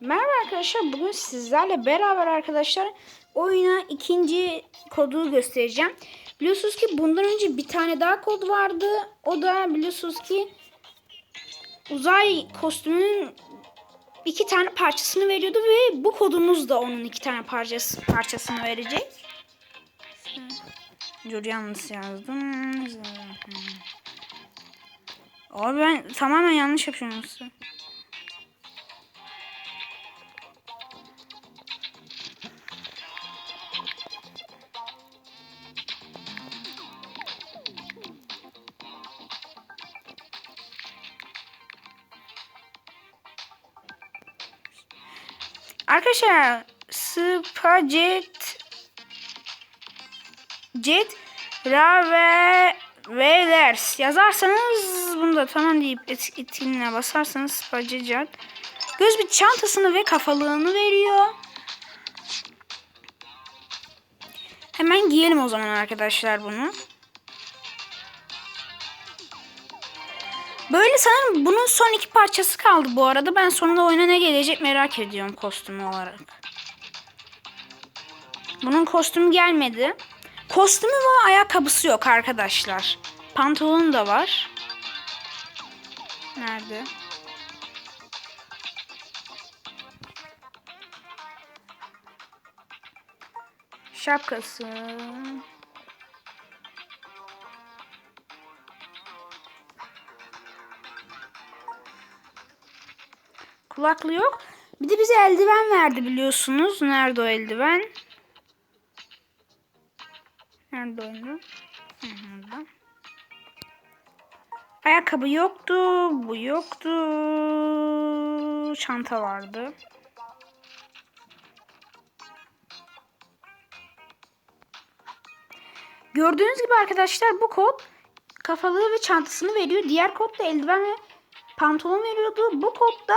Merhaba arkadaşlar. Bugün sizlerle beraber arkadaşlar oyuna ikinci kodu göstereceğim. Biliyorsunuz ki bundan önce bir tane daha kod vardı. O da biliyorsunuz ki uzay kostümünün iki tane parçasını veriyordu ve bu kodumuz da onun iki tane parçası parçasını verecek. Dur yanlış yazdım. Abi ben tamamen yanlış yapıyorum. Arkadaşlar Spajet Jet Ra ve Velers yazarsanız bunu da tamam deyip et, etkinliğine basarsanız Spajet Jet göz bir çantasını ve kafalığını veriyor. Hemen giyelim o zaman arkadaşlar bunu. Böyle sanırım bunun son iki parçası kaldı bu arada. Ben sonunda oyuna ne gelecek merak ediyorum kostümü olarak. Bunun kostümü gelmedi. Kostümü ve ayakkabısı yok arkadaşlar. Pantolonu da var. Nerede? Şapkası. Kulaklığı yok. Bir de bize eldiven verdi biliyorsunuz. Nerede o eldiven? Nerede o. Ayakkabı yoktu. Bu yoktu. Çanta vardı. Gördüğünüz gibi arkadaşlar bu kod kafalığı ve çantasını veriyor. Diğer kod da eldiven ve pantolon veriyordu. Bu kod da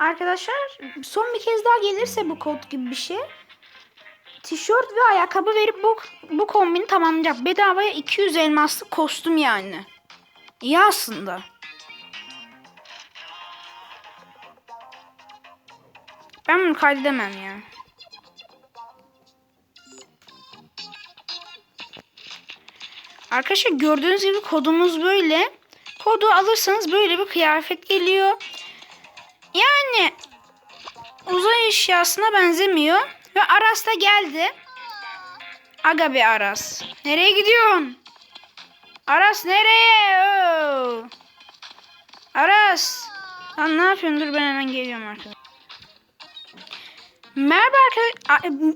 arkadaşlar son bir kez daha gelirse bu kod gibi bir şey tişört ve ayakkabı verip bu, bu kombini tamamlayacak. Bedavaya 200 elmaslı kostüm yani. İyi aslında. Ben bunu kaydedemem ya. Arkadaşlar gördüğünüz gibi kodumuz böyle. Kodu alırsanız böyle bir kıyafet geliyor. Yani uzay eşyasına benzemiyor. Ve Aras da geldi. Aga be Aras. Nereye gidiyorsun? Aras nereye? Aras. Lan ne yapıyorsun? Dur ben hemen geliyorum arkadaşlar. Merhaba arkadaşlar.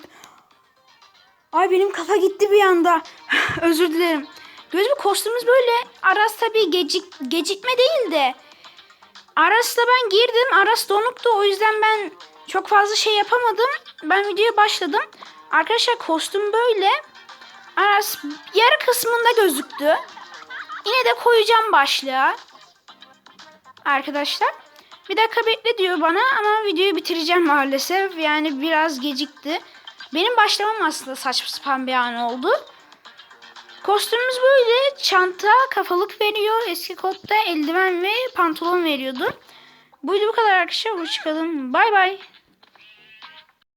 Ay benim kafa gitti bir anda. Özür dilerim. Gözüm kostümümüz böyle. Aras tabii gecik, gecikme değil de. Aras'la ben girdim. Aras donuktu. O yüzden ben çok fazla şey yapamadım. Ben videoya başladım. Arkadaşlar kostüm böyle. Aras yarı kısmında gözüktü. Yine de koyacağım başlığa. Arkadaşlar. Bir dakika bekle diyor bana ama videoyu bitireceğim maalesef. Yani biraz gecikti. Benim başlamam aslında saçma sapan bir an oldu. Kostümümüz böyle. Çanta, kafalık veriyor. Eski kodda eldiven ve pantolon veriyordu. Buydu bu kadar arkadaşlar. Hoşçakalın. Bay bay.